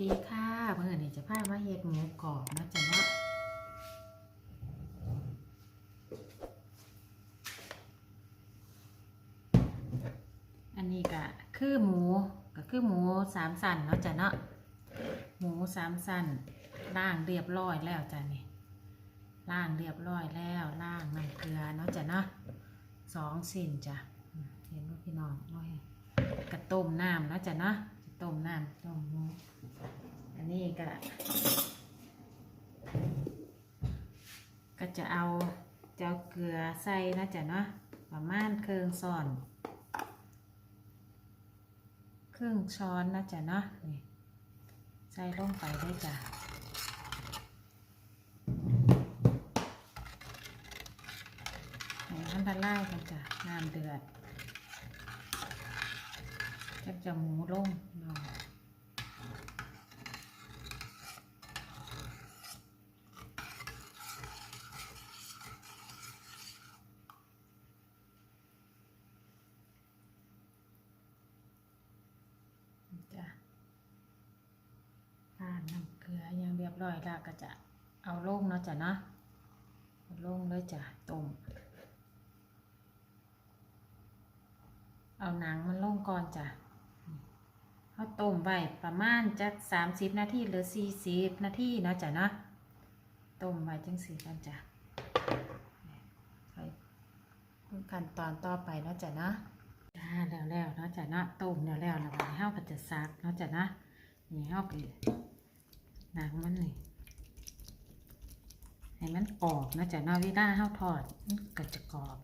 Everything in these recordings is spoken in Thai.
ดีค่ะเมื่อนี้จะพามาเฮ็ดหมูกรอบนะจ๊ะเนาะอันนี้ก็คือหมูก็คือหมูสามสันเนาะจ๊ะเนาะหมูสามสันล่างเรียบร้อยแล้วจ้ะนี่ล่างเรียบร้อยแล้วล่างน้ำเกลือเนาะจ๊ะเนาะสองสิ้นจ้ะเห็นว่าพี่น้องน้อยกระต้มน้ำเนาะจ๊ะเนาะต้มน้ำต้มหมู นี้ก็ก็จะเอาเจ้าเกลือใส่นะจ๊ะเนาะประมาณเครึ่งช้อนครึ่งช้อนนะจ๊ะเนาะนี่ใส่ลงไปได้จ้ะให้มันละลายกันจ้ะน้ำเดือดจะจะหมูลงเนาะ จ้ะผ่านน้ำเกลือยังเรียบร้อยแล้วก็จะเอาลงเนาะจ้ะเนาะลงเลยจ้ะต้มเอาหนังมันลงก่อนจ้ะเขาต้มไว้ประมาณจักสามสิบนาทีหรือสี่สิบนาทีเนาะจ้ะเนาะต้มไว้จังสีกันจ้ะขั้นตอนต่อไปเนาะจ้ะเนาะ จ้าแล้วแล้วเนาะจ้ะเนาะต้มแล้วแล้วแล้วบัดนี้เฮาก็จะซักเนาะจ้ะเนาะนี่เฮาก็หนังมันนี่ให้มันกรอบนาะจ้ะเนาะเวลาเฮาทอดมันก็จะกรอบ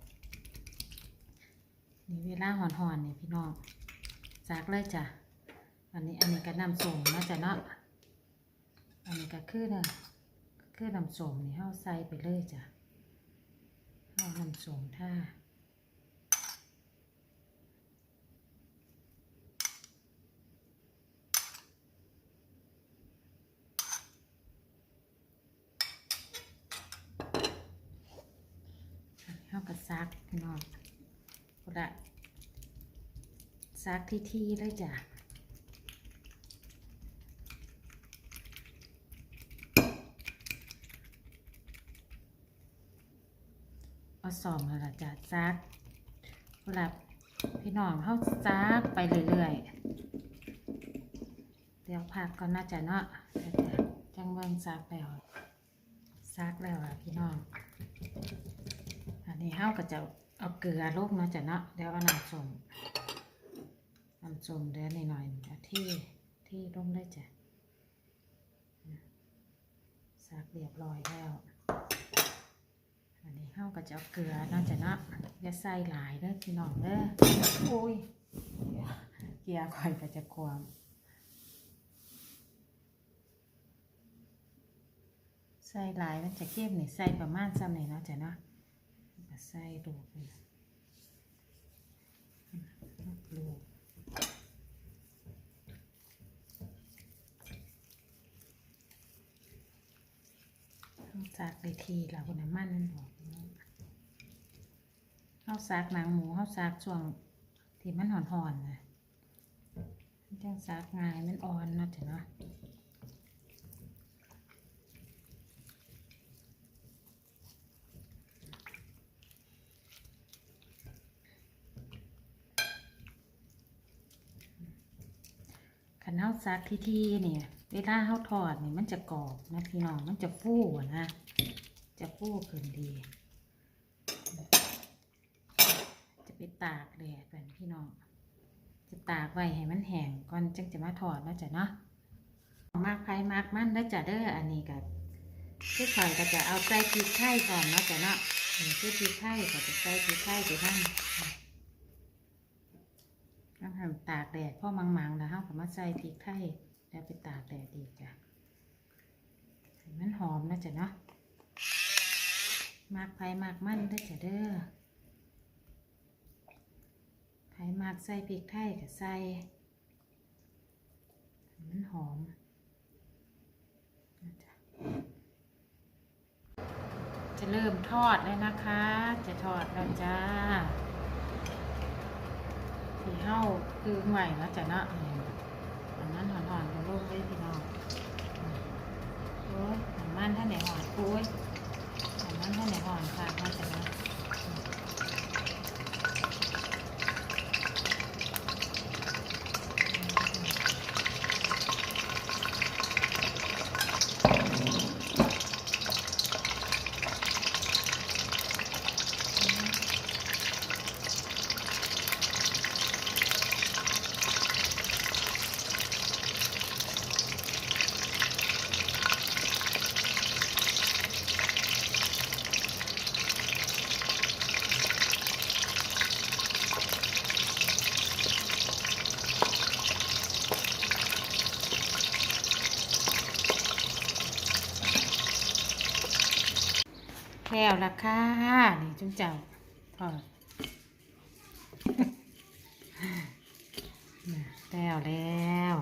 นี่เวลาห่อนๆนี่พี่น้องซักเลยจ้ะอันนี้อันนี้ก็น้ำส้มนาะจ้ะเนาะอันนี้ก็คือนะคือน้ำส้มนี่เฮาใส่ไปเลยจ้ะเฮาน้ำส้มท่า เข้ากับ ซักพี่น้องละซักที่ที่เลยจ้ะเอาสอมแล้วล่ะจ้ะซักพุละพี่น้องเข้าซักไปเรื่อยๆ เดี๋ยวพักก่อนน่าจะเนาะจังเบิ่งซักแล้วซักแล้วล่ะพี่น้อง เฮาก็จะเอาเกลือลงเนาะจ้ะเนาะเดี๋ยวเอาน้ำส้มน้ำส้มเดี๋ยวนิดหน่อยที่ที่ลงได้จ้ะซักเรียบร้อยแล้วอันนี้เฮาก็จะเอาเกลือเนาะจ้ะเนาะอย่าใส่หลายเด้อพี่น้องเด้อโอ้ยเกียร์ข่อยก็จะความใส่หลายมันจะเข้มนี่ใส่ประมาณซ้ำนี่เนาะจ้ะเนาะ ใส่ดูกเลยลูกเอาซักไปทีแล้วคนน้ำมันนั่นบอกเอาซักหนังหมูเอาซักช่วงที่มันหอนๆนะจังซักง่ายมันอ่อนเนาะจ้ะเนาะ ขันเท้าซักที่ที่เนี่ยเวลาเท้าทอดเนี่ยมันจะกรอบนะพี่น้องมันจะฟูนะ จะฟูขึ้นดี จะไปตากแดดเป็นพี่น้อง จะตากไว้ให้มันแห้งก่อนจึงจะมาทอดนะจ้ะเนาะมากไผมากมันแล้วจ้ะเด้ออันนี้ก็คือข่อยก็จะเอาใส่พริกไทยก่อนนะจ้ะเนาะนี่คือพริกไทยก็จะใส่พริกไทยไปนั่ง ต้องทำตากแดดพ่อมังๆแล้วเขาก็มาใส่พริกไทยแล้วไปตากแดดอีจ้ะมันหอมนะจ๊ะเนาะมากไผ่มากมันได้จ้ะเด้อไผ่มากใส่พริกไทยก็ใส่มันหอมนะจ๊ะจะเริ่มทอดแล้วนะคะ จะทอดแล้วจ้า เท่าคือใหม่นะจ๊ะนะอันนั้นหอนหอนกับลูกได้พี่น้องโอ้ยหอนมันท่านไหนหอนโอ้ยหอนมันท่านไหนหอนค่ะ แล้วล่ะค่ะนี่จุ้งเจ้าทอดแล้วแล้ว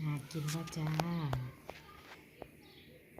น่ากินแล้วจ้า